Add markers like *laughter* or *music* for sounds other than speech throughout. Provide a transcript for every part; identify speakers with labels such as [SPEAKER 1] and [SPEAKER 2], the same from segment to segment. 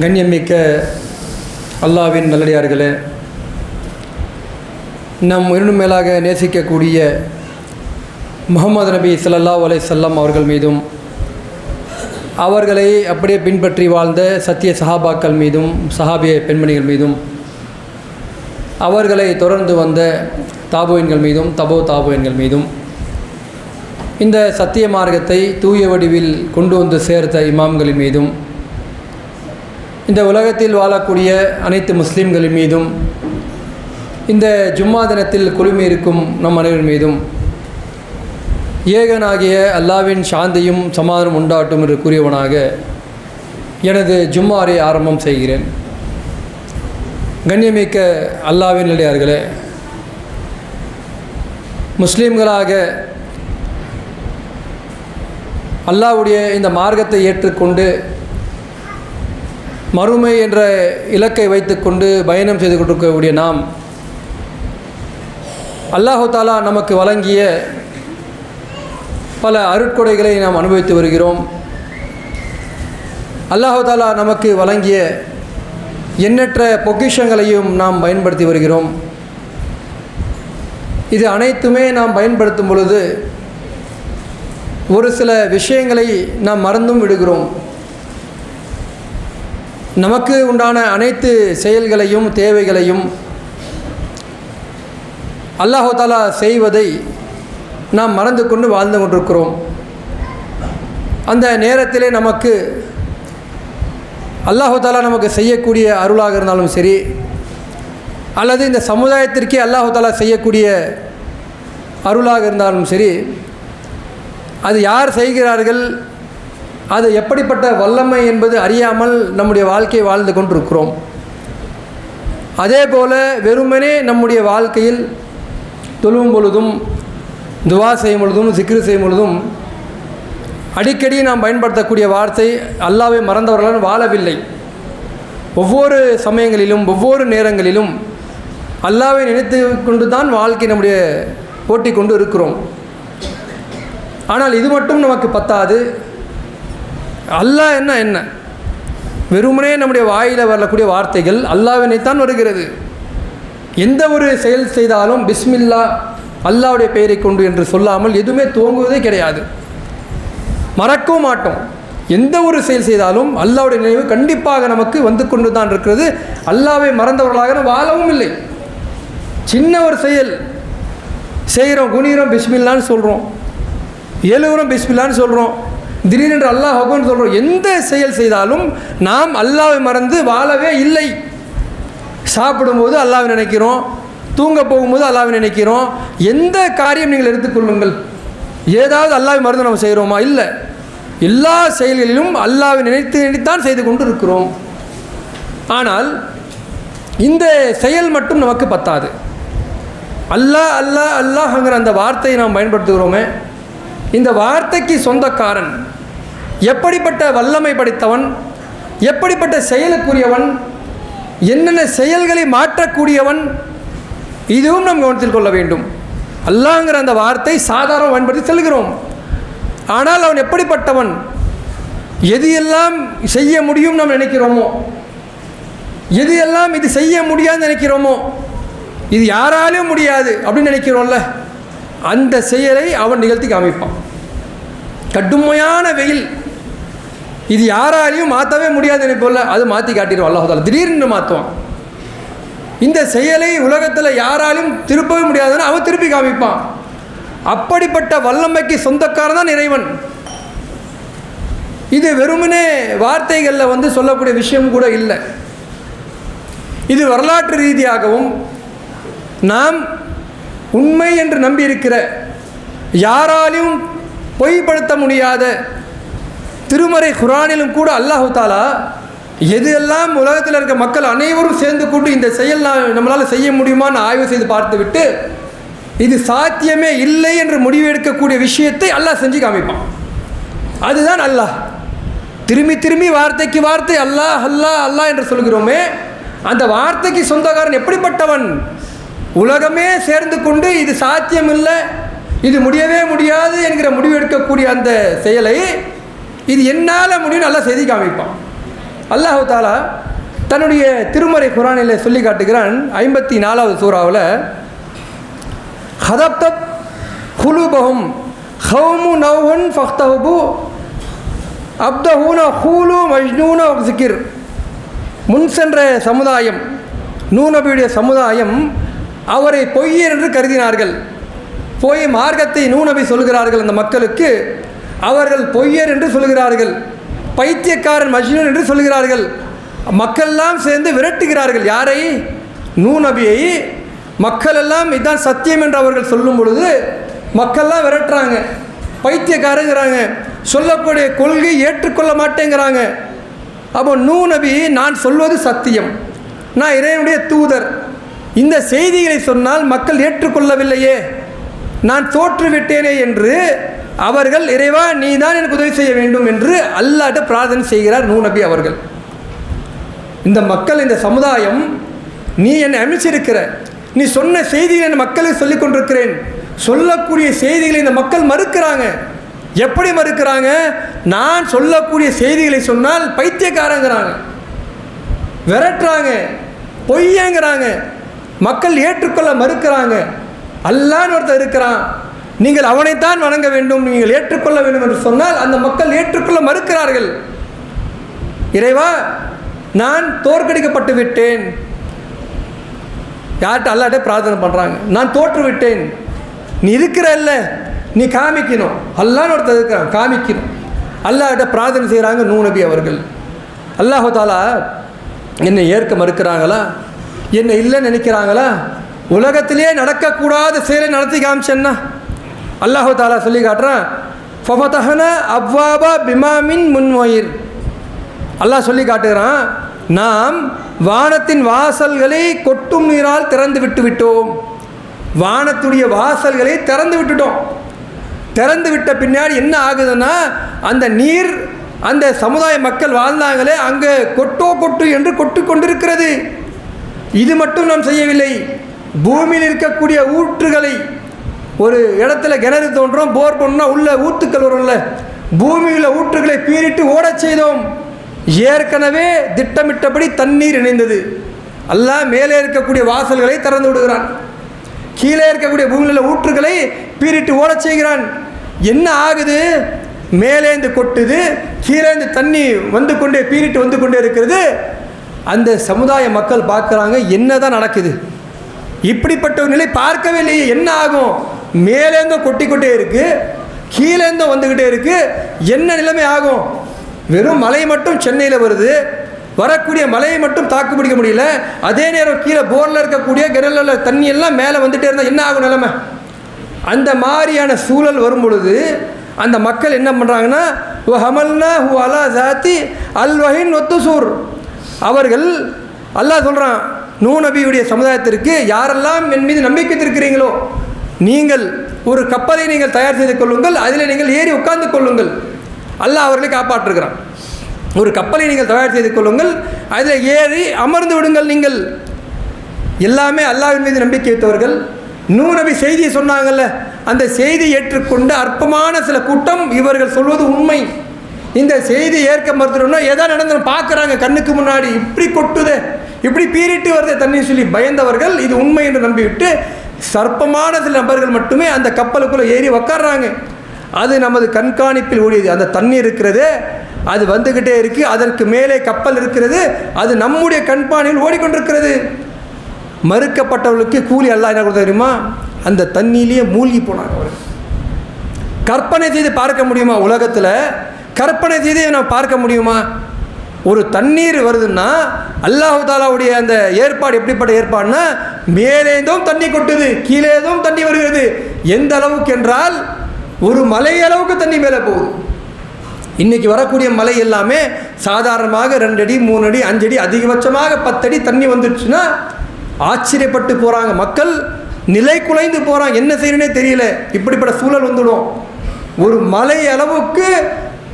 [SPEAKER 1] கண்ணியமிக்க அல்லாவின் நல்லடியார்களே நம் இன்னும் மேலாக நேசிக்கக்கூடிய முகமது நபி சல்லா அலை செல்லம் அவர்கள் மீதும் அவர்களை அப்படியே பின்பற்றி வாழ்ந்த சத்திய சஹாபாக்கள் மீதும் சஹாபிய பெண்மணிகள் மீதும் அவர்களை தொடர்ந்து வந்த தாபோயின்கள் மீதும் தபோ தாபோயின்கள் மீதும் இந்த சத்திய மார்க்கத்தை தூய வடிவில் கொண்டு வந்து சேர்த்த இமாம்களின் மீதும் இந்த உலகத்தில் வாழக்கூடிய அனைத்து முஸ்லீம்களின் மீதும் இந்த ஜும்மா தினத்தில் குழுமி இருக்கும் நம் அனைவரின் மீதும் ஏகனாகிய அல்லாவின் சாந்தியும் சமாதானம் உண்டாட்டும் என்று கூறியவனாக எனது ஜும்மாரை ஆரம்பம் செய்கிறேன். கண்ணியமிக்க அல்லாவின் நிலையார்களே முஸ்லீம்களாக அல்லாவுடைய இந்த மார்க்கத்தை ஏற்றுக்கொண்டு மறுமை என்ற இலக்கை வைத்துக்கொண்டு பயணம் செய்து கொண்டிருக்கக்கூடிய நாம் அல்லாஹு தாலா நமக்கு வழங்கிய பல அருட்கொடைகளை நாம் அனுபவித்து வருகிறோம். அல்லாஹு தாலா நமக்கு வழங்கிய எண்ணற்ற பொக்கிஷங்களையும் நாம் பயன்படுத்தி வருகிறோம். இது அனைத்துமே நாம் பயன்படுத்தும் பொழுது ஒரு சில விஷயங்களை நாம் மறந்தும் விடுகிறோம். நமக்கு உண்டான அனைத்து செயல்களையும் தேவைகளையும் அல்லாஹாலா செய்வதை நாம் மறந்து கொண்டு வாழ்ந்து கொண்டிருக்கிறோம். அந்த நேரத்திலே நமக்கு அல்லாஹு தாலா நமக்கு செய்யக்கூடிய அருளாக இருந்தாலும் சரி அல்லது இந்த சமுதாயத்திற்கே அல்லாஹாலா செய்யக்கூடிய அருளாக இருந்தாலும் சரி அது யார் செய்கிறார்கள் அது எப்படிப்பட்ட வல்லமை என்பது அறியாமல் நம்முடைய வாழ்க்கையை வாழ்ந்து கொண்டிருக்கிறோம். அதே போல் வெறுமனே நம்முடைய வாழ்க்கையில் தொழுவும் பொழுதும் துவா செய்யும் பொழுதும் சிக்ரு செய்யும் பொழுதும் அடிக்கடி நாம் பயன்படுத்தக்கூடிய வார்த்தை அல்லாவை மறந்தவர்களுடன் வாழவில்லை. ஒவ்வொரு சமயங்களிலும் ஒவ்வொரு நேரங்களிலும் அல்லாவை நினைத்து கொண்டு தான் வாழ்க்கை நம்முடைய ஓட்டி கொண்டு இருக்கிறோம். ஆனால் இது மட்டும் நமக்கு பத்தாது. அல்லாஹ் என்ன என்ன? வெறுமனே நம்முடைய வாயில் வரக்கூடிய வார்த்தைகள் அல்லாவினைத்தான் வருகிறது. எந்த ஒரு செயல் செய்தாலும் பிஸ்மில்லா அல்லாவுடைய பெயரை கொண்டு என்று சொல்லாமல் எதுவுமே துவங்குவதே கிடையாது. மறக்கவும் மாட்டோம். எந்த ஒரு செயல் செய்தாலும் அல்லாவுடைய நினைவு கண்டிப்பாக நமக்கு வந்து கொண்டு தான் இருக்கிறது. அல்லாவை மறந்தவர்களாக வாழவும் இல்லை. சின்ன ஒரு செயல். செய்கிறோம் குனிகிறோம் பிஸ்மில்லான்னு சொல்கிறோம் எழுகிறோம் பிஸ்மில்லான்னு சொல்கிறோம் திடீரென்று அல்லாஹ் ஹோகன்னு சொல்கிறோம் எந்த செயல் செய்தாலும் நாம் அல்லாவை மறந்து வாழவே இல்லை. சாப்பிடும்போது அல்லாவை நினைக்கிறோம் தூங்க போகும்போது அல்லாவை நினைக்கிறோம் எந்த காரியம் நீங்கள் எடுத்துக்கொள்ளுங்கள் ஏதாவது அல்லாவை மறந்து நம்ம செய்கிறோமா இல்லை. எல்லா செயல்களிலும் அல்லாவை நினைத்து நினைத்தான் செய்து கொண்டு இருக்கிறோம் ஆனால் இந்த செயல் மட்டும் நமக்கு பத்தாது. அல்லாஹ் அல்லாஹ் அல்லாஹ்ங்கிற அந்த வார்த்தையை நாம் பயன்படுத்துகிறோமே இந்த வார்த்தைக்கு சொந்தக்காரன் எப்படிப்பட்ட வல்லமை படைத்தவன் எப்படிப்பட்ட செயலுக்குரியவன் என்னென்ன செயல்களை மாற்றக்கூடியவன் இதுவும் நாம் கவனத்தில் கொள்ள வேண்டும். அல்லாங்கிற அந்த வார்த்தை சாதாரண பயன்படுத்தி செல்கிறோம் ஆனால் அவன் எப்படிப்பட்டவன் எது எல்லாம் செய்ய முடியும் நாம் நினைக்கிறோமோ எது எல்லாம் இது செய்ய முடியாதுன்னு நினைக்கிறோமோ இது யாராலும் முடியாது அப்படின்னு நினைக்கிறோம்ல அந்த செயலை அவன் நிகழ்த்தி காமிப்பான் கடுமையான வெயில். இது யாராலையும் மாற்றவே முடியாது நினைப்போம்ல அது மாற்றி காட்டிடுவோம் அல்லாஹால திடீர்னு மாற்றுவான் இந்த செயலை உலகத்தில் யாராலும் திருப்பவே முடியாதுன்னு அவன் திருப்பி காமிப்பான். அப்படிப்பட்ட வல்லமைக்கு சொந்தக்காரன் தான் இறைவன். இது வெறுமனே வார்த்தைகளில் வந்து சொல்லக்கூடிய விஷயம் கூட இல்லை. இது வரலாற்று ரீதியாகவும் நாம் உண்மை என்று நம்பியிருக்கிற யாராலையும் பொய்ப்படுத்த முடியாத திருமறை குரானிலும் கூட அல்லாஹு தாலா எது எல்லாம் உலகத்தில் இருக்க மக்கள் அனைவரும் சேர்ந்து கொண்டு இந்த செயல் நான் நம்மளால் செய்ய முடியுமான்னு ஆய்வு செய்து பார்த்துவிட்டு இது சாத்தியமே இல்லை என்று முடிவு எடுக்கக்கூடிய விஷயத்தை அல்லாஹ் செஞ்சு காமிப்பான். அதுதான் அல்லாஹ். திரும்பி திரும்பி வார்த்தைக்கு வார்த்தை அல்லாஹ் அல்லாஹ் அல்லாஹ் என்று சொல்கிறோமே அந்த வார்த்தைக்கு சொந்தக்காரன் எப்படிப்பட்டவன்? உலகமே சேர்ந்து கொண்டு இது சாத்தியம் இல்லை இது முடியவே முடியாது என்கிற முடிவு எடுக்கக்கூடிய அந்த செயலை இது என்னால் முடியும் நல்லா செய்தி காமிப்பான். அல்லாஹு தாலா தன்னுடைய திருமறை குரானில் சொல்லி காட்டுகிறான் ஐம்பத்தி நாலாவது சூறாவில் ஹதப்தப் ஹுலுபஹும் ஹவுமு நவுன் ஃபஹ்தஹுபு அப்தஹூன ஹூலு மஜ்னூன சிக்கிர் முன் சென்ற சமுதாயம் நூநபியுடைய சமுதாயம் அவரை பொய்யர் என்று கருதினார்கள். போய் மார்க்கத்தை நூநபி சொல்கிறார்கள் அந்த மக்களுக்கு. அவர்கள் பொய்யர் என்று சொல்கிறார்கள். பைத்தியக்காரன் மஜ்னூன் என்று சொல்கிறார்கள். மக்கள்லாம் சேர்ந்து விரட்டுகிறார்கள். யாரை? நூநபியை மக்களெல்லாம் இதுதான் சத்தியம் என்று அவர்கள் சொல்லும் பொழுது மக்கள்லாம் விரட்டுறாங்க. பைத்தியக்காரங்கிறாங்க. சொல்லக்கூடிய கொள்கை ஏற்றுக்கொள்ள மாட்டேங்கிறாங்க. அப்போ நூ நபி நான் சொல்வது சத்தியம். நான் இறைவனுடைய தூதர். இந்த செய்திகளை சொன்னால் மக்கள் ஏற்றுக்கொள்ளவில்லையே. நான் தோற்றுவிட்டேனே என்று அவர்கள் இறைவா நீ தான் எனக்கு உதவி செய்ய வேண்டும் என்று அல்லாட்ட பிரார்த்தனை செய்கிறார் நூ நபி அவர்கள். இந்த மக்கள் இந்த சமுதாயம் நீ என்னை அமைச்சிருக்கிற. நீ சொன்ன செய்திகளை என் மக்களுக்கு சொல்லிக் கொண்டிருக்கிறேன். சொல்லக்கூடிய செய்திகளை இந்த மக்கள் மறுக்கிறாங்க. எப்படி மறுக்கிறாங்க? நான் சொல்லக்கூடிய செய்திகளை சொன்னால் பைத்தியக்காரங்கிறாங்க. விரட்டுறாங்க பொய்யங்கிறாங்க. மக்கள் ஏற்றுக்கொள்ள மறுக்கிறாங்க. அல்லான்னு ஒருத்தர் இருக்கிறான். நீங்கள் அவனைத்தான் வணங்க வேண்டும் நீங்கள் ஏற்றுக்கொள்ள வேண்டும் என்று சொன்னால் அந்த மக்கள் ஏற்றுக்கொள்ள மறுக்கிறார்கள். இறைவா நான் தோற்கடிக்கப்பட்டு விட்டேன். யார்கிட்ட அல்லாட்டே பிரார்த்தனை பண்ணுறாங்க நான் தோற்று விட்டேன். நீ இருக்கிறல்ல நீ காமிக்கணும். அல்லான்னு ஒருத்தர் இருக்கிறான் காமிக்கணும். அல்லாட்ட பிரார்த்தனை செய்கிறாங்க நூநபி அவர்கள். அல்லாஹு தாலா என்னை ஏற்க மறுக்கிறாங்களா? என்னை இல்லைன்னு நினைக்கிறாங்களா? உலகத்திலே நடக்கக்கூடாத செயலை நடத்தி காமிச்சேன்னா அல்லாஹு தாலா சொல்லி காட்டுறான் ஃபபதஹன அவ்வாபா பிமாமின் முன்மொயிர் அல்லாஹ் சொல்லி காட்டுகிறான் நாம் வானத்தின் வாசல்களை கொட்டும் நீரால் திறந்து விட்டு விட்டோம். வானத்துடைய வாசல்களை திறந்து விட்டுட்டோம். திறந்து விட்ட பின்னாடி என்ன ஆகுதுன்னா அந்த நீர் அந்த சமுதாய மக்கள் வாழ்ந்தாங்களே அங்கே கொட்டோ கொட்டு என்று கொட்டு கொண்டிருக்கிறது இது மட்டும் நாம் செய்யவில்லை. பூமியில் இருக்கக்கூடிய ஊற்றுகளை ஒரு இடத்துல கிணறு தோன்றும் போர் பண்ணால் உள்ள ஊத்துக்கள் வரும்ல. பூமியில் ஊற்றுகளை பீறிட்டு ஓடச் செய்தோம். ஏற்கனவே திட்டமிட்டபடி தண்ணீர் இணைந்தது. அல்லாஹ் மேலே இருக்கக்கூடிய வாசல்களை திறந்து விடுகிறான். கீழே இருக்கக்கூடிய பூமியில் ஊற்றுகளை பீறிட்டு ஓடச் செய்கிறான். என்ன ஆகுது? மேலேந்து கொட்டுது. கீழேந்து தண்ணி வந்து கொண்டே பீறிட்டு வந்து கொண்டே இருக்கிறது. அந்த சமுதாய மக்கள் பார்க்குறாங்க என்னதான் நடக்குது? இப்படிப்பட்ட ஒரு நிலை பார்க்கவே இல்லையே. என்ன ஆகும்? மேலேருந்தும் கொட்டிக்கொட்டே இருக்குது இருக்கு வந்துக்கிட்டே இருக்கு. என்ன நிலைமை ஆகும்? வெறும் மழை மட்டும் சென்னையில் வருது. வரக்கூடிய மழையை மட்டும் தாக்கு பிடிக்க முடியல. அதே நேரம் கீழே போரில் இருக்கக்கூடிய கிணறுல தண்ணி எல்லாம் மேலே வந்துட்டே இருந்தால் என்ன ஆகும் நிலைமை? அந்த மாதிரியான சூழல் வரும் பொழுது அந்த மக்கள் என்ன பண்ணுறாங்கன்னா ஹமல்னா ஹூ அலா ஜாத்தி அல் வஹின் ஒத்துசூர் அவர்கள் அல்லாஹ் சொல்கிறான் நூ நபியுடைய சமுதாயத்திற்கு யாரெல்லாம் என் மீது நம்பிக்கை இருக்கிறீங்களோ நீங்கள் ஒரு கப்பலை நீங்கள் தயார் செய்து கொள்ளுங்கள் அதில் நீங்கள் ஏறி உட்கார்ந்து கொள்ளுங்கள். அல்லாஹ் அவர்களை காப்பாற்றுகிறான். ஒரு கப்பலை நீங்கள் தயார் செய்து கொள்ளுங்கள் அதில் ஏறி அமர்ந்து விடுங்கள் நீங்கள். எல்லாமே அல்லாவின் மீது நம்பிக்கை வைத்தவர்கள். நூ நபி செய்தியை சொன்னாங்கல்ல அந்த செய்தி ஏற்றுக்கொண்ட அற்பமான சில கூட்டம் இவர்கள் சொல்வது உண்மை. இந்த செய்தி ஏற்க மறுத்துட்டோம்னா எதா நடந்து பார்க்குறாங்க கண்ணுக்கு முன்னாடி. இப்படி கொட்டுதே. இப்படி பீறிட்டு வருதே தண்ணி சொல்லி பயந்தவர்கள் இது உண்மை என்று நம்பிவிட்டு சர்ப்பமான சில நபர்கள் மட்டுமே அந்த கப்பலுக்குள்ளே ஏறி உக்காடுறாங்க அது நமது கண்காணிப்பில் ஓடியது. அந்த தண்ணி இருக்கிறது அது வந்துக்கிட்டே இருக்குது அதற்கு மேலே கப்பல் இருக்கிறது அது நம்முடைய கண்பானையில் ஓடிக்கொண்டிருக்கிறது. மறுக்கப்பட்டவர்களுக்கு கூலி அல்ல என்ன கொடுத்த தெரியுமா? அந்த தண்ணியிலேயே மூழ்கி போனாங்க அவர் கற்பனை செய்து பார்க்க முடியுமா உலகத்தில்? கற்பனை செய்து நம்ம பார்க்க முடியுமா? ஒரு தண்ணீர் வருதுன்னா அல்லாஹு தாலாவுடைய அந்த ஏற்பாடு எப்படிப்பட்ட ஏற்பாடுனா மேலேந்தும் தண்ணி கொட்டுது கீழேதும் தண்ணி வருகிறது. எந்த அளவுக்கு என்றால் ஒரு மலை அளவுக்கு தண்ணி மேலே போகுது. இன்றைக்கி வரக்கூடிய மலை எல்லாமே சாதாரணமாக ரெண்டு அடி மூணு அடி அஞ்சு அடி அதிகபட்சமாக பத்தடி தண்ணி வந்துடுச்சுன்னா ஆச்சரியப்பட்டு போகிறாங்க மக்கள். நிலை குலைந்து போகிறாங்க என்ன செய்யணுன்னே தெரியல. இப்படிப்பட்ட சூழல் வந்துடும். ஒரு மலை அளவுக்கு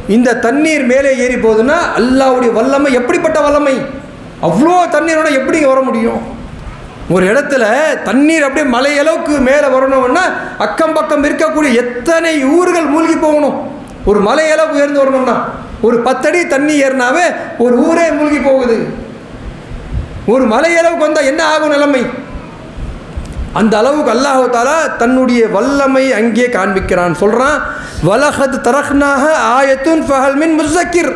[SPEAKER 1] இந்த தண்ணீர் மேலே ஏறி போகுதுன்னா அல்லாவுடைய வல்லமை எப்படிப்பட்ட வல்லமை? அவ்வளோ தண்ணீரோட எப்படி வர முடியும்? ஒரு இடத்துல தண்ணீர் அப்படியே மலையளவுக்கு மேலே வரணும்னா அக்கம் பக்கம் இருக்கக்கூடிய எத்தனை ஊர்கள் மூழ்கி போகணும்? ஒரு மலையளவு உயர்ந்து வரணும்னா. ஒரு பத்தடி தண்ணி ஏறினாவே ஒரு ஊரே மூழ்கி போகுது. ஒரு மலையளவுக்கு வந்தால் என்ன ஆகும் நிலைமை? அந்த அளவுக்கு அல்லாஹு தாலா தன்னுடைய வல்லமை அங்கே காண்பிக்கிறான். சொல்கிறான் வலஹத் தரஹ்னாக ஆயத்துன் ஃபஹல்மின் முசக்கிர்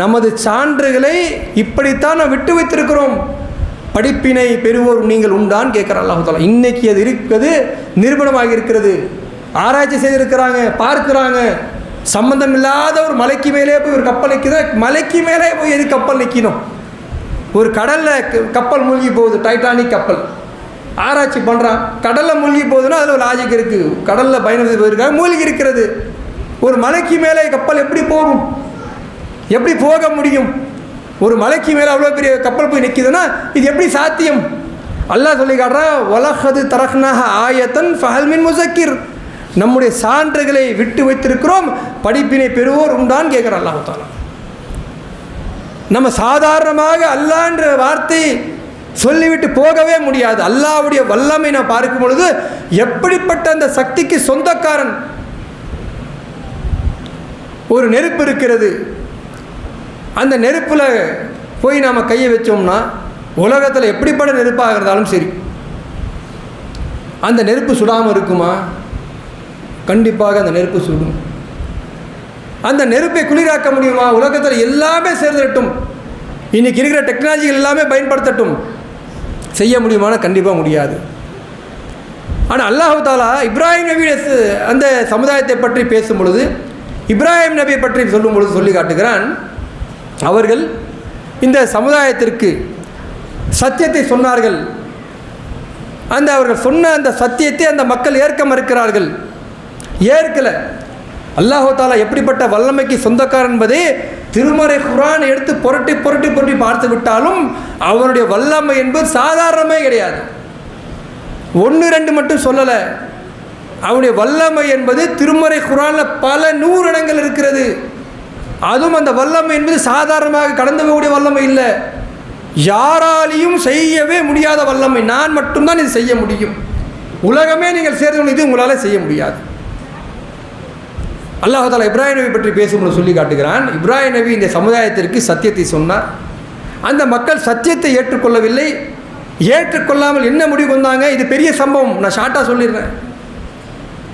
[SPEAKER 1] நமது சான்றுகளை இப்படித்தான் நாம் விட்டு வைத்திருக்கிறோம். படிப்பினை பெறுவோர் நீங்கள் உண்டான்னு கேட்குற அல்லாஹு தாலா. இன்னைக்கு அது இருக்கிறது நிரூபணமாக இருக்கிறது. ஆராய்ச்சி செய்திருக்கிறாங்க பார்க்குறாங்க. சம்பந்தம் இல்லாத ஒரு மலைக்கு மேலே போய் ஒரு கப்பல் நிற்கிது மலைக்கு மேலே போய் எது கப்பல் நிற்கணும் ஒரு கடலில் கப்பல் மூழ்கி போகுது டைட்டானிக் கப்பல். ஆராய்ச்சி பண்ணுறான் கடலில் மூழ்கி போகுதுன்னா அதில் ஒரு லாஜிக் இருக்குது கடலில் பயணம் செய்து போயிருக்காங்க மூழ்கி இருக்கிறது. ஒரு மலைக்கு மேலே கப்பல் எப்படி போகும்? எப்படி போக முடியும்? ஒரு மலைக்கு மேலே அவ்வளோ பெரிய கப்பல் போய் நிற்கிதுன்னா இது எப்படி சாத்தியம்? அல்லாஹ் சொல்லி காட்டுறா வலஹது தரஹ்னாக ஆயத்தன் ஃபஹல்மின் முசக்கிர் நம்முடைய சான்றுகளை விட்டு வைத்திருக்கிறோம் படிப்பினை பெறுவோர் உண்டான்னு கேட்குற அல்லாஹ் நம்ம சாதாரணமாக அல்லான்ற வார்த்தை சொல்லிவிட்டு போகவே முடியாது. அல்லாவுடைய வல்லமை நான் பார்க்கும் பொழுது எப்படிப்பட்ட அந்த சக்திக்கு சொந்தக்காரன் ஒரு நெருப்பு இருக்கிறது. அந்த நெருப்பில் போய் நாம் கையை வச்சோம்னா உலகத்தில் எப்படிப்பட்ட நெருப்பாக இருந்தாலும் சரி. அந்த நெருப்பு சுடாமல் இருக்குமா? கண்டிப்பாக அந்த நெருப்பு சுடும். அந்த நெருப்பை குளிராக்க முடியுமா? உலகத்தில் எல்லாமே சேர்ந்துடட்டும் இன்றைக்கி இருக்கிற டெக்னாலஜிகள் எல்லாமே பயன்படுத்தட்டும். செய்ய முடியுமானா கண்டிப்பாக முடியாது. ஆனால் அல்லாஹு தாலா இப்ராஹிம் நபி அந்த சமுதாயத்தை பற்றி பேசும் பொழுது இப்ராஹிம் நபியை பற்றி சொல்லும் பொழுது சொல்லி காட்டுகிறான் அவர்கள் இந்த சமுதாயத்திற்கு சத்தியத்தை சொன்னார்கள். அந்த அவர்கள் சொன்ன அந்த சத்தியத்தை அந்த மக்கள் ஏற்க மறுக்கிறார்கள். ஏற்கலை. அல்லாஹோ தாலா எப்படிப்பட்ட வல்லமைக்கு சொந்தக்காரன் என்பதே திருமறை குரான் எடுத்து புரட்டி புரட்டி புரட்டி பார்த்து விட்டாலும் அவனுடைய வல்லமை என்பது சாதாரணமே கிடையாது. ஒன்று ரெண்டு மட்டும் சொல்லலை. அவனுடைய வல்லமை என்பது திருமறை குரானில் பல நூறு இடங்கள் இருக்கிறது. அதுவும் அந்த வல்லமை என்பது சாதாரணமாக கடந்து போகக்கூடிய வல்லமை இல்லை. யாராலையும் செய்யவே முடியாத வல்லமை. நான் மட்டும்தான் இது செய்ய முடியும். உலகமே நீங்கள் சேர்ந்து இது உங்களால் செய்ய முடியாது. அல்லாஹால இப்ராஹிம் நபி பற்றி பேசும்போது சொல்லி காட்டுகிறான். இப்ராஹிம் நபி இந்த சமுதாயத்திற்கு சத்தியத்தை சொன்னார். அந்த மக்கள் சத்தியத்தை ஏற்றுக்கொள்ளவில்லை. ஏற்றுக்கொள்ளாமல் என்ன முடிவு வந்தாங்க? இது பெரிய சம்பவம். நான் ஷார்ட்டாக சொல்லிடுறேன்.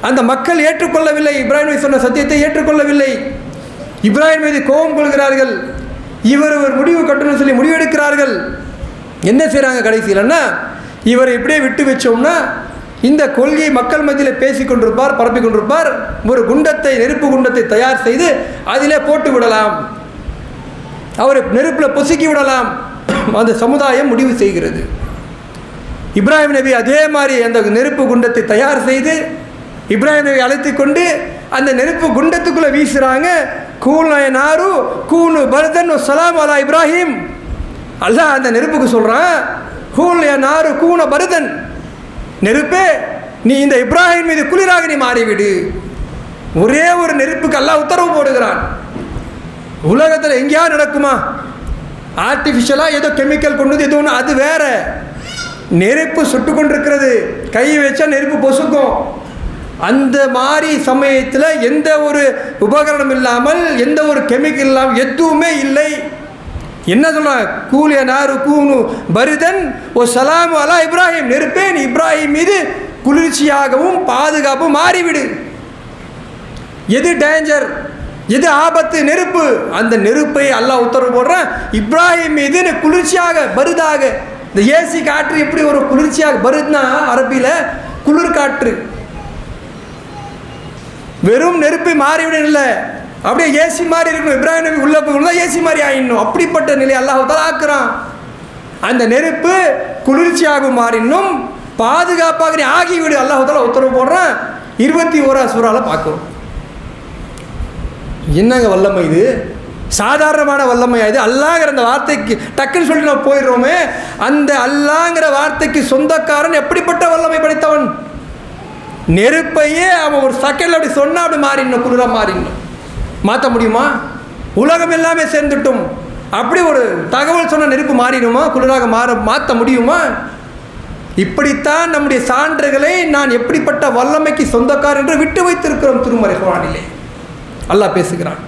[SPEAKER 1] அந்த மக்கள் ஏற்றுக்கொள்ளவில்லை. இப்ராஹிம் நபி சொன்ன சத்தியத்தை ஏற்றுக்கொள்ளவில்லை. இப்ராஹிம் மீது கோபம் கொள்கிறார்கள். இவர் ஒரு முடிவு கட்டணும்னு சொல்லி முடிவெடுக்கிறார்கள். என்ன செய்கிறாங்க கடைசியிலன்னா இவரை இப்படியே விட்டு வச்சோம்னா இந்த கொள்கையை மக்கள் மத்தியில் பேசி கொண்டிருப்பார் பரப்பி கொண்டிருப்பார். ஒரு குண்டத்தை நெருப்பு குண்டத்தை தயார் செய்து அதிலே போட்டு விடலாம். அவரை நெருப்பில் பொசுக்கி விடலாம். அந்த சமுதாயம் முடிவு செய்கிறது. இப்ராஹிம் நபி அதே மாதிரி அந்த நெருப்பு குண்டத்தை தயார் செய்து இப்ராஹிம் நபி அழைத்து கொண்டு அந்த நெருப்பு குண்டத்துக்குள்ளே வீசுகிறாங்க கூன நாரு கூனு பரதன் சலாம் அலா இப்ராஹிம். அல்லாஹ் அந்த நெருப்புக்கு சொல்கிறான் கூல் நாரு கூன பரதன். நெருப்பே நீ இந்த இப்ராஹிம் மீது குளிராக நீ மாறிவிடு. ஒரே ஒரு நெருப்புக்கு எல்லாம் உத்தரவு போடுகிறான். உலகத்தில் எங்கேயாவது நடக்குமா? ஆர்டிஃபிஷியலாக ஏதோ கெமிக்கல் கொண்டு வந்து எது ஒன்று அது வேற. நெருப்பு சுட்டு கொண்டிருக்கிறது. கை வச்சா நெருப்பு பொசுக்கும். அந்த மாதிரி சமயத்தில் எந்த ஒரு உபகரணம் இல்லாமல் எந்த ஒரு கெமிக்கல் இல்லாமல் எதுவுமே இல்லை. என்ன சொல்கிறாங்க கூலிய நாரு கூனு பருதன் ஓ சலாம் அலா இப்ராஹிம் நெருப்பே நீ இப்ராஹிம் மீது குளிர்ச்சியாகவும் பாதுகாப்பும் மாறிவிடு. எது டேஞ்சர் எது ஆபத்து நெருப்பு? அந்த நெருப்பை அல்லாஹ் உத்தரவு போடுறான். இப்ராஹிம் மீது நீ குளிர்ச்சியாக பருதாக. இந்த ஏசி காற்று எப்படி ஒரு குளிர்ச்சியாக பருத்னா அரபியில் குளிர் காற்று வெறும் நெருப்பை மாறிவிடும் இல்லை. அப்படியே ஏசி மாதிரி இருக்கணும். இப்ராஹிம் நபி உள்ள போய் ஏசி மாதிரி ஆயிடணும். அப்படிப்பட்ட நிலை அல்லாஹால ஆக்குறான். அந்த நெருப்பு குளிர்ச்சியாக மாறினும் பாதுகாப்பாக நீ ஆகிவிடு அல்லாஹால உத்தரவு போடுறான். இருபத்தி ஓரா சூறால பார்க்குறோம் என்னங்க வல்லமை இது? சாதாரணமான வல்லமையா இது? அல்லாங்கிற அந்த வார்த்தைக்கு டக்குன்னு சொல்லி நம்ம போயிடுறோமே. அந்த அல்லாங்கிற வார்த்தைக்கு சொந்தக்காரன் எப்படிப்பட்ட வல்லமை படைத்தவன்? நெருப்பையே அவன் ஒரு செகண்டில் அப்படி சொன்னா அப்படி மாறிடணும் குளிர மாறிடணும். மாற்ற முடியுமா? உலகம் எல்லாமே சேர்ந்துட்டும். அப்படி ஒரு தகவல் சொன்ன நெருப்பு மாறிடுமா? குளிராக மாற மாற்ற முடியுமா? இப்படித்தான் நம்முடைய சான்றுகளை நான் எப்படிப்பட்ட வல்லமைக்கு சொந்தக்கார் என்று விட்டு வைத்திருக்கிறோம் திருமறை குரானிலே. அல்லாஹ் பேசுகிறான்.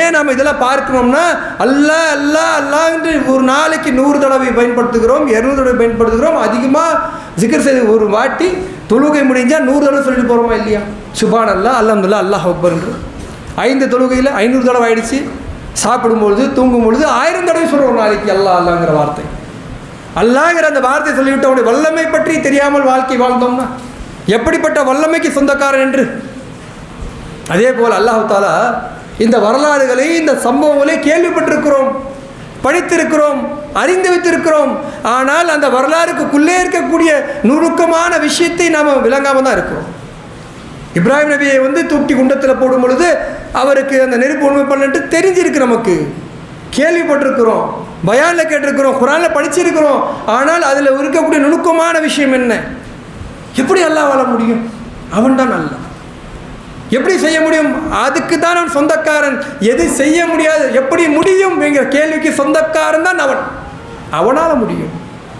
[SPEAKER 1] ஏன் நம்ம இதெல்லாம் பார்க்கணும்னா அல்லா அல்லா என்று ஒரு நாளைக்கு நூறு தடவை பயன்படுத்துகிறோம் இரநூறு தடவை பயன்படுத்துகிறோம் அதிகமாக ஜிகர் செய்து ஒரு வாட்டி தொழுகை முடிஞ்சால் நூறு தடவை சொல்லிட்டு போகிறோமா இல்லையா? சுபான் அல்லா அல்ஹம்துல்லா அல்லாஹ் அக்பர்ன்றோம் ஐந்து தொழுகையில் ஐநூறு தடவை ஆயிடுச்சு. சாப்பிடும்பொழுது தூங்கும்பொழுது ஆயிரம் தடவை சொல்கிறோம் நாளைக்கு அல்லா அல்லாங்கிற வார்த்தை. அல்லாங்கிற அந்த வார்த்தை சொல்லிவிட்டு அவனுடைய வல்லமை பற்றி தெரியாமல் வாழ்க்கை வாழ்ந்தோம்னா எப்படிப்பட்ட வல்லமைக்கு சொந்தக்காரன் என்று? அதே போல் அல்லாஹாலா இந்த வரலாறுகளை இந்த சம்பவங்களை கேள்விப்பட்டிருக்கிறோம் படித்திருக்கிறோம் அறிந்து வைத்திருக்கிறோம். ஆனால் அந்த வரலாறுக்குள்ளே இருக்கக்கூடிய நுணுக்கமான விஷயத்தை நாம் விளங்காமல் தான் இருக்கிறோம். இப்ராஹிம் நபியை வந்து தூக்கி குண்டத்தில் போடும் பொழுது அவருக்கு அந்த நெருப்பு உண்மை பண்ணட்டு தெரிஞ்சிருக்கு நமக்கு. கேள்விப்பட்டிருக்கிறோம் பயானில் கேட்டிருக்கிறோம் குரானில் படிச்சிருக்கிறோம். ஆனால் அதில் இருக்கக்கூடிய நுணுக்கமான விஷயம் என்ன? எப்படி எல்லாம் வாழ முடியும்? அவன் தான் அல்லாஹ். எப்படி செய்ய முடியும்? அதுக்கு தான் அவன் சொந்தக்காரன். எது செய்ய முடியாது எப்படி முடியும் என்கிற கேள்விக்கு சொந்தக்காரன் தான் அவன். அவனால் முடியும்.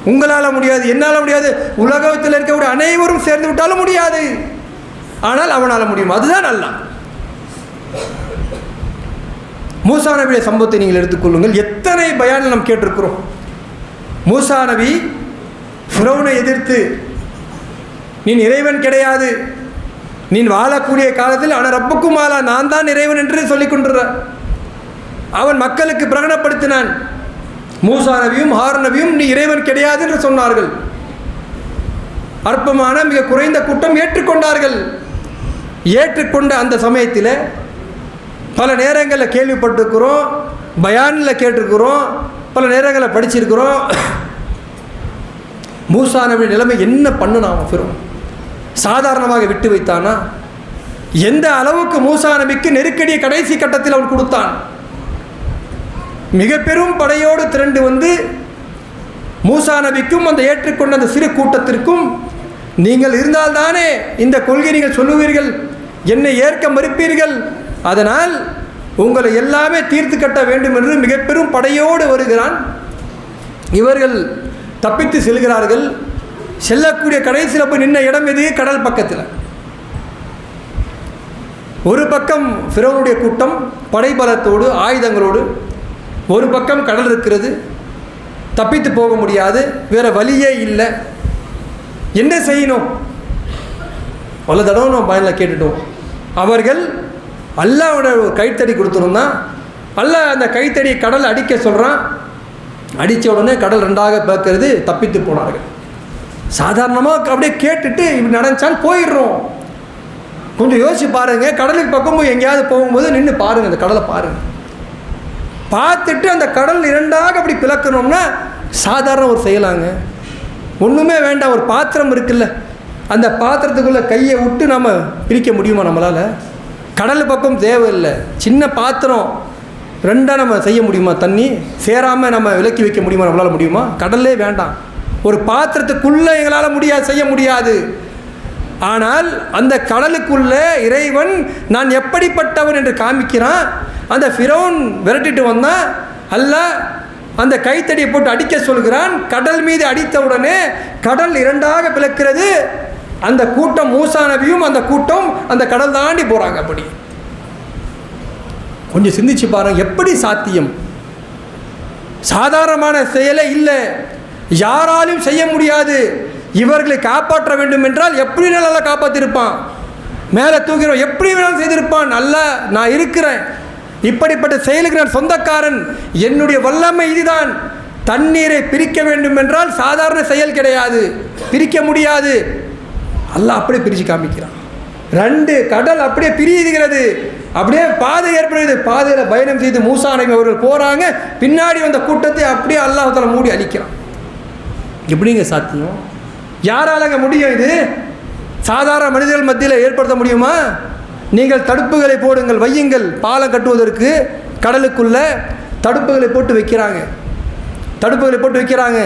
[SPEAKER 1] உங்களால் முடியாது என்னால் முடியாது. உலகத்தில் இருக்கக்கூடிய அனைவரும் சேர்ந்து விட்டாலும் முடியாது. ஆனால் அவனால் முடியும். அதுதான் நல்லா மூசா நபியுடைய சம்பவத்தை நீங்கள் எடுத்துக்கொள்ளுங்கள் எத்தனை பயானில் நாம் கேட்டிருக்கிறோம். மூசா நபி ஃபிரௌனை எதிர்த்து நீ இறைவன் கிடையாது. நீ வாழக்கூடிய காலத்தில் ஆனால் ரப்புக்கும் ஆளா நான் தான் இறைவன் என்று சொல்லிக் கொண்டுற அவன் மக்களுக்கு பிரகடனப்படுத்தினான் மூசா நபியும் ஹார் நபியும் நீ இறைவன் கிடையாது என்று சொன்னார்கள். அற்பமான மிக குறைந்த கூட்டம் ஏற்றுக்கொண்டார்கள். ஏற்றுக்கொண்ட அந்த சமயத்தில் பல நேரங்களில் கேள்விப்பட்டிருக்கிறோம் பயானில் கேட்டிருக்கிறோம் பல நேரங்களில் படிச்சிருக்கிறோம். *clears throat* மூசா நபி நிலைமை என்ன பண்ணணும் அவன் சாதாரணமாக விட்டு வைத்தானா? எந்த அளவுக்கு மூசா நபிக்கு நெருக்கடியை கடைசி கட்டத்தில் அவன் கொடுத்தான்? மிக பெரும் படையோடு திரண்டு வந்து மூசா நபிக்கும் அந்த ஏற்றுக்கொண்ட அந்த சிறு கூட்டத்திற்கும் நீங்கள் இருந்தால்தானே இந்த கொள்கை நீங்கள் சொல்லுவீர்கள்? என்னை ஏற்க மறுப்பீர்கள். அதனால் உங்களை எல்லாமே தீர்த்து கட்ட வேண்டும் என்று மிக பெரும் படையோடு வருகிறான். இவர்கள் தப்பித்து செல்கிறார்கள். செல்லக்கூடிய கடைசியில் போய் நின்ன இடம் எது? கடல் பக்கத்தில். ஒரு பக்கம் ஃபிரோனுடைய கூட்டம் படைபலத்தோடு ஆயுதங்களோடு ஒரு பக்கம் கடல் இருக்கிறது. தப்பித்து போக முடியாது. வேற வழியே இல்லை. என்ன செய்யணும்? பல தடவை நம்ம பயனில் கேட்டுட்டோம். அவர்கள் அல்லாவோட ஒரு கைத்தடி கொடுத்துருந்தான். அல்லா அந்த கைத்தடியை கடல் அடிக்க சொல்கிறான் அடித்த உடனே கடல் ரெண்டாக பார்க்கறது தப்பித்து போனார்கள். சாதாரணமாக அப்படியே கேட்டுட்டு இப்படி நடந்துச்சால் போயிடுறோம். கொஞ்சம் யோசிச்சு பாருங்க கடலுக்கு பக்கம் போய் எங்கேயாவது போகும்போது நின்று பாருங்க அந்த கடலை பாருங்கள் பார்த்துட்டு அந்த கடல் இரண்டாக அப்படி பிளக்கணும்னா சாதாரண ஒரு செய்யலாங்க ஒன்றுமே வேண்டாம் ஒரு பாத்திரம் இருக்குல்ல. அந்த பாத்திரத்துக்குள்ளே கையை விட்டு நம்ம பிரிக்க முடியுமா நம்மளால்? கடல் பக்கம் தேவையில்லை. சின்ன பாத்திரம் ரெண்டாக நம்ம செய்ய முடியுமா? தண்ணி சேராமல் நம்ம விலக்கி வைக்க முடியுமா? நம்மளால் முடியுமா? கடல்லே வேண்டாம். ஒரு பாத்திரத்துக்குள்ளே எங்களால் முடியாது செய்ய முடியாது. ஆனால் அந்த கடலுக்குள்ளே இறைவன் நான் எப்படிப்பட்டவன் என்று காமிக்கிறான். அந்த ஃபிரோன் விரட்டிட்டு வந்தான் அல்ல அந்த கைத்தடியை போட்டு அடிக்க சொல்கிறான். கடல் மீது அடித்தவுடனே கடல் இரண்டாக பிளக்கிறது. அந்த கூட்டம் மூசா நபியும் அந்த கூட்டம் அந்த கடல் தாண்டி போகிறாங்க அப்படி. கொஞ்சம் சிந்திச்சு பாருங்க எப்படி சாத்தியம்? சாதாரணமான செயலே இல்லை. யாராலும் செய்ய முடியாது. இவர்களை காப்பாற்ற வேண்டும் என்றால் எப்படி நல்லா காப்பாற்றிருப்பான் மேலே தூக்கிறோம் எப்படி வேணாலும் செய்திருப்பான். நல்லா நான் இருக்கிறேன். இப்படிப்பட்ட செயலுக்கு நான் சொந்தக்காரன். என்னுடைய வல்லமை இதுதான். தண்ணீரை பிரிக்க வேண்டும் என்றால் சாதாரண செயல் கிடையாது. பிரிக்க முடியாது. அல்லாஹ் அப்படியே பிரித்து காமிக்கிறான். ரெண்டு கடல் அப்படியே பிரியுதுகிறது. அப்படியே பாதை ஏற்படுகிறது. பாதையில் பயணம் செய்து மூசா நபி அவர்கள் போகிறாங்க பின்னாடி வந்த கூட்டத்தை அப்படியே அல்லாஹால மூடி அழிக்கிறான். எப்படிங்க சாத்தியம்? யாராலங்க முடியும் இது? சாதாரண மனிதர்கள் மத்தியில் ஏற்படுத்த முடியுமா? நீங்கள் தடுப்புகளை போடுங்கள் வையுங்கள் பாலம் கட்டுவதற்கு கடலுக்குள்ளே தடுப்புகளை போட்டு வைக்கிறாங்க. தடுப்புகளை போட்டு வைக்கிறாங்க.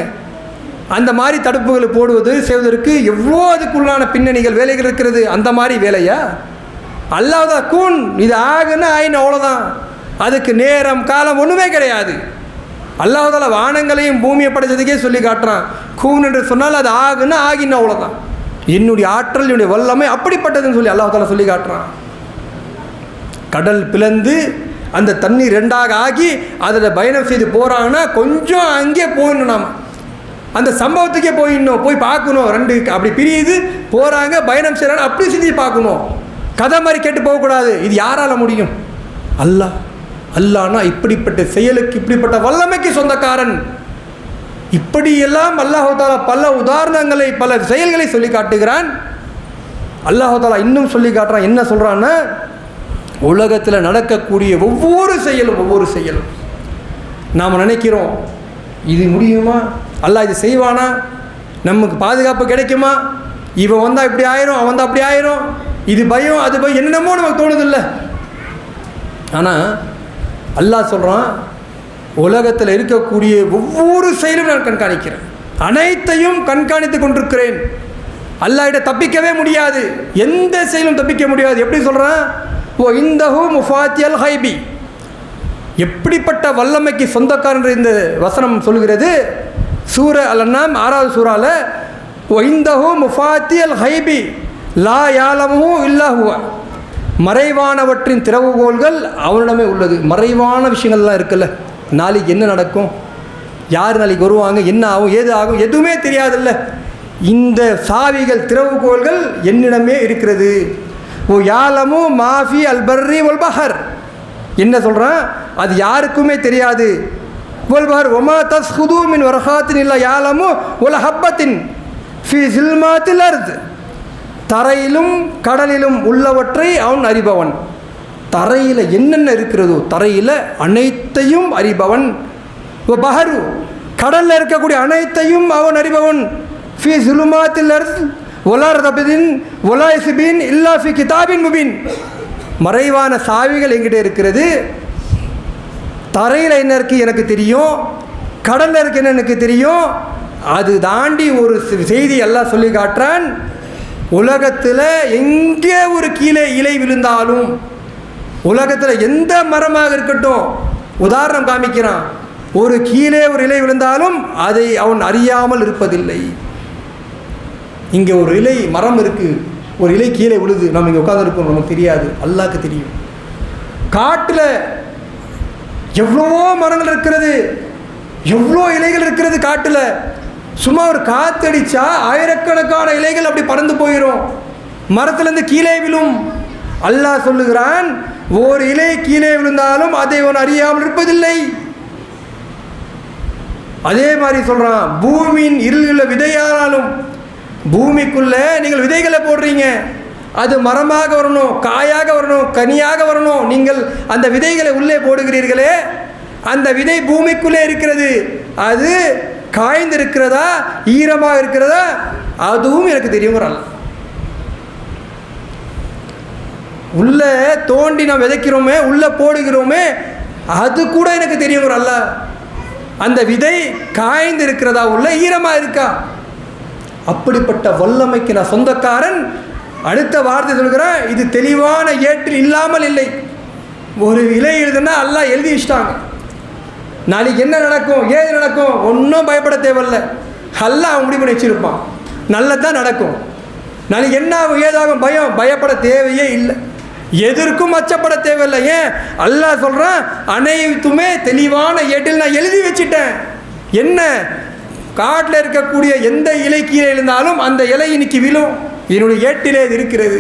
[SPEAKER 1] அந்த மாதிரி தடுப்புகளை போடுவது செய்வதற்கு எவ்வளோ அதுக்குள்ளான பின்னணிகள் வேலைகள் இருக்கிறது? அந்த மாதிரி வேலையா? அல்லாத கூன் இது ஆகுன்னு ஆயின்னு அவ்வளோதான் அதுக்கு நேரம் காலம் ஒன்றுமே கிடையாது. அல்லாஹால வானங்களையும் பூமியை படைச்சதுக்கே சொல்லி காட்டுறான். கூன் என்று சொன்னால் அது ஆகுன்னு ஆகின்னு அவ்வளோதான் என்னுடைய ஆற்றல் என்னுடைய வல்லமை அப்படிப்பட்டதுன்னு சொல்லி அல்லாஹால சொல்லி காட்டுறான். கடல் பிளந்து அந்த தண்ணீர் ரெண்டாக ஆகி அதில் பயணம் செய்து போகிறாங்கன்னா கொஞ்சம் அங்கே போயிடணும் நாம். அந்த சம்பவத்துக்கே போயிடணும் போய் பார்க்கணும். ரெண்டு அப்படி பிரியுது போகிறாங்க பயணம் செய்கிறாங்க அப்படி செஞ்சு பார்க்கணும். கதை மாதிரி கேட்டு போகக்கூடாது. இது யாரால் முடியும்? அல்லா அல்லானா இப்படிப்பட்ட செயலுக்கு இப்படிப்பட்ட வல்லமைக்கு சொந்தக்காரன். இப்படியெல்லாம் அல்லாஹாலா பல உதாரணங்களை பல செயல்களை சொல்லி காட்டுகிறான். அல்லாஹாலா இன்னும் சொல்லி காட்டுறான். என்ன சொல்கிறான்னா உலகத்தில் நடக்கக்கூடிய ஒவ்வொரு செயலும் ஒவ்வொரு செயலும். நாம் நினைக்கிறோம் இது முடியுமா? அல்லாஹ் இது செய்வானா? நமக்கு பாதுகாப்பு கிடைக்குமா? இவன் வந்தால் இப்படி ஆயிரும் அவன் வந்தால் அப்படி ஆயிரும். இது பயம் அது பயம் என்னென்னமோ நமக்கு தோணுதில்ல. ஆனால் அல்லாஹ் சொல்கிறான் உலகத்தில் இருக்கக்கூடிய ஒவ்வொரு செயலும் நான் கண்காணிக்கிறேன். அனைத்தையும் கண்காணித்து கொண்டிருக்கிறேன். அல்லாஹிட தப்பிக்கவே முடியாது. எந்த செயலும் தப்பிக்க முடியாது. எப்படி சொல்கிறான் ஓ இந்தஹு முஃபாத்தியல் ஹைபி. எப்படிப்பட்ட வல்லமைக்கு சொந்தக்காரன் இந்த வசனம் சொல்கிறது? சூர அலன்னாம் ஆறாவது சூறால முஃபாத்தி அல் ஹைபி லா யாலமு இல்லாஹுவ மறைவானவற்றின் திறவுகோள்கள் அவனிடமே உள்ளது. மறைவான விஷயங்கள்லாம் இருக்குல்ல நாளைக்கு என்ன நடக்கும்? யார் நாளைக்கு வருவாங்க? என்ன ஆகும்? ஏது ஆகும்? எதுவுமே தெரியாதுல்ல. இந்த சாவிகள் திறவுகோள்கள் என்னிடமே இருக்கிறது. ஓ யாலமு மாஃபி அல்பர்ரி ஒல்பஹர் என்ன சொல்கிறான் அது யாருக்குமே தெரியாது. ஒல்பஹர் ஒமா தஸ் ஹுதூமின் வரஹாத்தின் இல்லா யாலமு ஒல ஹப்பத்தின் ஃபி சில்மாத்தில் அர்த் தரையிலும் கடலிலும் உள்ளவற்றை அவன் அறிபவன். தரையில் என்னென்ன இருக்கிறதோ தரையில் அனைத்தையும் அறிபவன். பஹரு கடலில் இருக்கக்கூடிய அனைத்தையும் அவன் அறிபவன். ஃபி சுலுமாத்தில் ஒலார் தபிதின் ஒலாய்சிபின் இல்லா ஃபி கிதாபின் முபின் மறைவான சாவிகள் எங்கிட்ட இருக்கிறது? தரையில் என்ன இருக்குது எனக்கு தெரியும்? கடலில் இருக்கு என்ன எனக்கு தெரியும்? அது தாண்டி ஒரு செய்தி எல்லாம் சொல்லி காட்டுறான். உலகத்தில் எங்கே ஒரு கீழே இலை விழுந்தாலும் உலகத்தில் எந்த மரமாக இருக்கட்டும் உதாரணம் காமிக்கிறான். ஒரு கீழே ஒரு இலை விழுந்தாலும் அதை அவன் அறியாமல் இருப்பதில்லை. இங்கே ஒரு இலை மரம் இருக்குது ஒரு இலை கீழே விழுது. நம்ம இங்கே உட்காந்துருக்கோம் நமக்கு தெரியாது. அல்லாக்கு தெரியும். காட்டில் எவ்வளவோ மரங்கள் இருக்கிறது? எவ்வளோ இலைகள் இருக்கிறது காட்டில்? சும்மா ஒரு காத்தடிச்சா ஆயிரக்கணக்கான இலைகள் அப்படி பறந்து போயிடும் மரத்துலேருந்து கீழே விழும். அல்லாஹ் சொல்லுகிறான் ஓர் இலை கீழே விழுந்தாலும் அதை அவன் அறியாமல் இருப்பதில்லை. அதே மாதிரி சொல்கிறான் பூமியின் இருளுள்ள விதையானாலும் பூமிக்குள்ளே நீங்கள் விதைகளை போடுறீங்க. அது மரமாக வரணும் காயாக வரணும் கனியாக வரணும். நீங்கள் அந்த விதைகளை உள்ளே போடுகிறீர்களே அந்த விதை பூமிக்குள்ளே இருக்கிறது. அது காய்ந்து இருக்கிறதா ஈரமாக இருக்கிறதா? அதுவும் எனக்கு தெரியுங்கிறான் உள்ளே தோண்டி நாம் விதைக்கிறோமே உள்ளே போடுகிறோமே அது கூட எனக்கு தெரியும் அல்ல அந்த விதை காய்ந்து இருக்கிறதா உள்ள ஈரமாக இருக்கா? அப்படிப்பட்ட வல்லமைக்கு நான் சொந்தக்காரன் அடுத்த வார்த்தை சொல்கிறேன் இது தெளிவான ஏற்று இல்லாமல் இல்லை. ஒரு இலை எழுதுனா எல்லாம் எழுதி வச்சிட்டாங்க. நாளைக்கு என்ன நடக்கும் ஏது நடக்கும் ஒன்றும் பயப்பட தேவையில்ல. எல்லாம் அவன் முடிவு பண்ணி வச்சிருப்பான். நல்லதான் நடக்கும். நாளைக்கு என்ன ஆகும் ஏதாகும் பயம் பயப்பட தேவையே இல்லை. எதற்கும் அச்சப்பட தேவையில்லை. ஏன்? அல்லா சொல்கிறான் அனைத்துமே தெளிவான ஏட்டில் நான் எழுதி வச்சிட்டேன். என்ன? காட்டில் இருக்கக்கூடிய எந்த இலை கீழே இருந்தாலும் அந்த இலை இன்னைக்கு விழும். என்னுடைய ஏட்டிலே இது இருக்கிறது.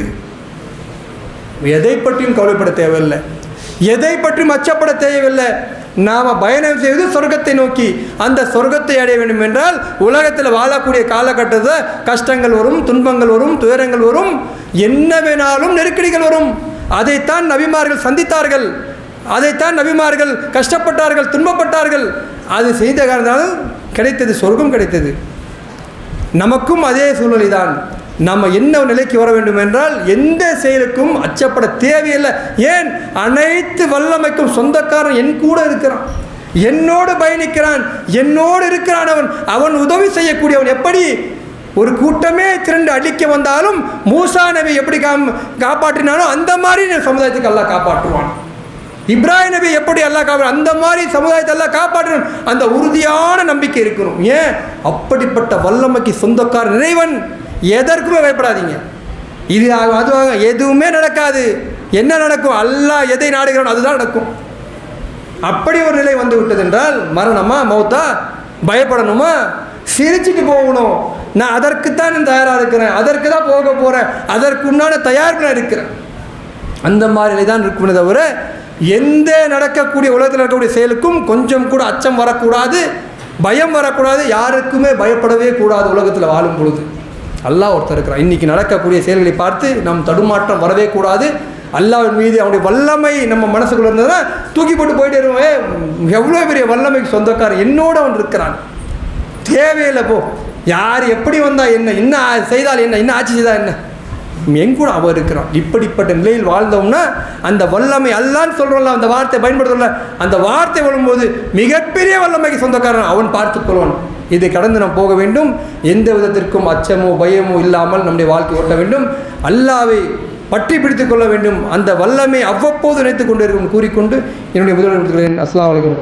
[SPEAKER 1] எதை பற்றியும் கவலைப்பட தேவையில்லை. எதை பற்றியும் அச்சப்பட தேவையில்லை. நாம் பயணம் செய்வது சொர்க்கத்தை நோக்கி. அந்த சொர்க்கத்தை அடைய வேண்டும் என்றால் உலகத்தில் வாழக்கூடிய காலகட்டத்தில் கஷ்டங்கள் வரும் துன்பங்கள் வரும் துயரங்கள் வரும். என்ன வேணாலும் நெருக்கடிகள் வரும். அதைத்தான் நபிமார்கள் சந்தித்தார்கள். அதைத்தான் நபிமார்கள் கஷ்டப்பட்டார்கள் துன்பப்பட்டார்கள். அது செய்த காரணத்தால் கிடைத்தது சொர்க்கம் கிடைத்தது. நமக்கும் அதே சூழ்நிலை தான் நம்ம என்ன நிலைக்கு வர வேண்டும் என்றால் எந்த செயலுக்கும் அச்சப்பட தேவையில்லை. ஏன்? அனைத்து வல்லமைக்கும் சொந்தக்காரன் என் கூட இருக்கிறான். என்னோடு பயணிக்கிறான். என்னோடு இருக்கிறான் அவன். அவன் உதவி செய்யக்கூடியவன் எப்படி? ஒரு கூட்டமே திரண்டு அடிக்க வந்தாலும் மூசா நபி எப்படி காம் காப்பாற்றினானோ அந்த மாதிரி சமுதாயத்துக்கு எல்லாம் காப்பாற்றுவான். இப்ராஹிம் நபி எப்படி எல்லாம் காப்பாற்ற அந்த மாதிரி சமுதாயத்தை எல்லாம் காப்பாற்றணும். அந்த உறுதியான நம்பிக்கை இருக்கணும். ஏன்? அப்படிப்பட்ட வல்லமைக்கு சொந்தக்கார இறைவன். எதற்குமே பயப்படாதீங்க. இது ஆகும் அது ஆகும் எதுவுமே நடக்காது. என்ன நடக்கும்? அல்லா எதை நாடுகிறோம் அதுதான் நடக்கும். அப்படி ஒரு நிலை வந்து விட்டது என்றால் மரணமா மௌத்தா? பயப்படணுமா? சிரிச்சுட்டு போகணும். நான் அதற்குத்தான் தயாராக இருக்கிறேன். அதற்கு தான் போக போகிறேன் அதற்கு உண்டான தயாரிப்பில் இருக்கிறேன். அந்த மாதிரி தான் இருக்குமே தவிர எந்த நடக்கக்கூடிய உலகத்தில் நடக்கக்கூடிய செயலுக்கும் கொஞ்சம் கூட அச்சம் வரக்கூடாது. பயம் வரக்கூடாது. யாருக்குமே பயப்படவே கூடாது உலகத்தில் வாழும் பொழுது. அல்லாஹ் ஒருத்தர் இருக்கிறான். இன்றைக்கி நடக்கக்கூடிய செயல்களை பார்த்து நம் தடுமாற்றம் வரவே கூடாது. அல்லாவின் மீது அவனுடைய வல்லமை நம்ம மனசுக்குள்ள இருந்ததுன்னா தூக்கி போட்டு போயிட்டே இருவேன் எவ்வளோ பெரிய வல்லமைக்கு சொந்தக்காரன் என்னோட அவன் இருக்கிறான். தேவையில்லை போ. யார் எப்படி வந்தால் என்ன? என்ன செய்தால் என்ன? என்ன ஆட்சி செய்தால் என்ன? எங்கூட அவர் இருக்கிறான். இப்படிப்பட்ட நிலையில் வாழ்ந்தோம்னா அந்த வல்லமை அல்லான்னு சொல்கிறோம்ல அந்த வார்த்தை பயன்படுத்தல அந்த வார்த்தை வரும்போது மிகப்பெரிய வல்லமைக்கு சொந்தக்காரன் அவன் பார்த்துக்கொள்வான். இதை கடந்து நாம் போக வேண்டும். எந்த விதத்திற்கும் அச்சமோ பயமோ இல்லாமல் நம்முடைய வாழ்க்கை ஓட்ட வேண்டும். அல்லாவை பற்றி பிடித்துக் கொள்ள வேண்டும். அந்த வல்லமை அவ்வப்போது நினைத்துக் கொண்டிருக்கும் கூறிக்கொண்டு என்னுடைய முதல்வர் அஸ்லாம் வலைக்கம்